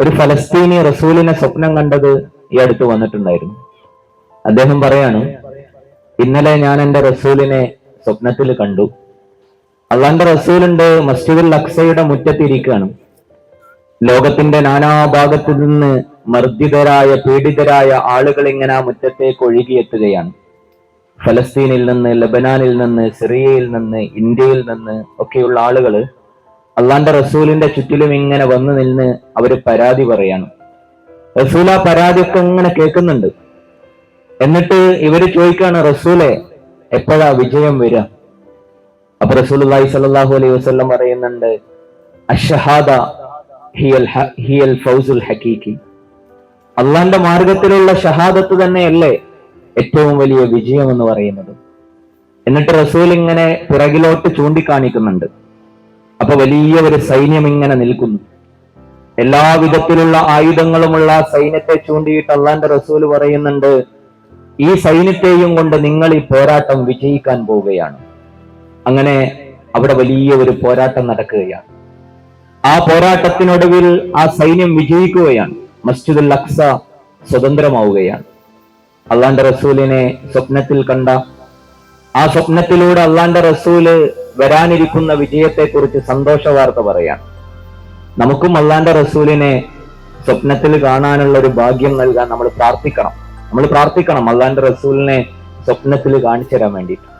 ഒരു ഫലസ്തീനി റസൂലിനെ സ്വപ്നം കണ്ടത് ഈ അടുത്ത് വന്നിട്ടുണ്ടായിരുന്നു. അദ്ദേഹം പറയാണ് ഇന്നലെ ഞാൻ എന്റെ റസൂലിനെ സ്വപ്നത്തിൽ കണ്ടു. അള്ളാന്റെ റസൂലുണ്ട് മസ്ജിദുൽ അക്സയുടെ മുറ്റത്തിരിക്കുകയാണ്. ലോകത്തിന്റെ നാനാഭാഗത്തു നിന്ന് മർദ്ദിതരായ പീഡിതരായ ആളുകൾ ഇങ്ങനെ ആ മുറ്റത്തേക്ക് ഒഴുകിയെത്തുകയാണ്. ഫലസ്തീനിൽ നിന്ന് ലബനാനിൽ നിന്ന് സിറിയയിൽ നിന്ന് ഇന്ത്യയിൽ നിന്ന് ഒക്കെയുള്ള ആളുകൾ അള്ളാന്റെ റസൂലിന്റെ ചുറ്റിലും ഇങ്ങനെ വന്നു നിന്ന് അവർ പരാതി പറയാണ്. റസൂൽ ആ പരാതിയൊക്കെ ഇങ്ങനെ കേൾക്കുന്നുണ്ട്. എന്നിട്ട് ഇവർ ചോദിക്കാണ് റസൂലെ എപ്പോഴാ വിജയം വരിക അപ്പൊ റസൂൽ സല്ലല്ലാഹു അലൈഹി വസ്ലം പറയുന്നുണ്ട് അഷഹാദ ഹിയൽ ഹിയൽ ഫൗസുൽ ഹക്കീക്കി അള്ളാന്റെ മാർഗത്തിലുള്ള ഷഹാദത്ത് തന്നെയല്ലേ ഏറ്റവും വലിയ വിജയം എന്ന് പറയുന്നത്. എന്നിട്ട് റസൂൽ ഇങ്ങനെ പിറകിലോട്ട് ചൂണ്ടിക്കാണിക്കുന്നുണ്ട്. അപ്പൊ വലിയ ഒരു സൈന്യം ഇങ്ങനെ നിൽക്കുന്നു. എല്ലാ വിധത്തിലുള്ള ആയുധങ്ങളുമുള്ള സൈന്യത്തെ ചൂണ്ടിയിട്ട് അള്ളാന്റെ റസൂൽ പറയുന്നുണ്ട് ഈ സൈന്യത്തെയും കൊണ്ട് നിങ്ങൾ ഈ പോരാട്ടം വിജയിക്കാൻ പോവുകയാണ്. അങ്ങനെ അവിടെ വലിയ ഒരു പോരാട്ടം നടക്കുകയാണ്. ആ പോരാട്ടത്തിനൊടുവിൽ ആ സൈന്യം വിജയിക്കുകയാണ്. മസ്ജിദുൽ അക്സ സ്വതന്ത്രമാവുകയാണ്. അള്ളാന്റെ റസൂലിനെ സ്വപ്നത്തിൽ കണ്ട ആ സ്വപ്നത്തിലൂടെ അള്ളാന്റെ റസൂൽ വരാനിരിക്കുന്ന വിജയത്തെക്കുറിച്ച് സന്തോഷ വാർത്ത പറയാം. നമുക്കും അള്ളാന്റെ റസൂലിനെ സ്വപ്നത്തിൽ കാണാനുള്ള ഒരു ഭാഗ്യം നൽകാൻ നമ്മൾ പ്രാർത്ഥിക്കണം. നമ്മൾ പ്രാർത്ഥിക്കണം അള്ളാന്റെ റസൂലിനെ സ്വപ്നത്തിൽ കാണിച്ചു തരാൻ വേണ്ടിയിട്ട്.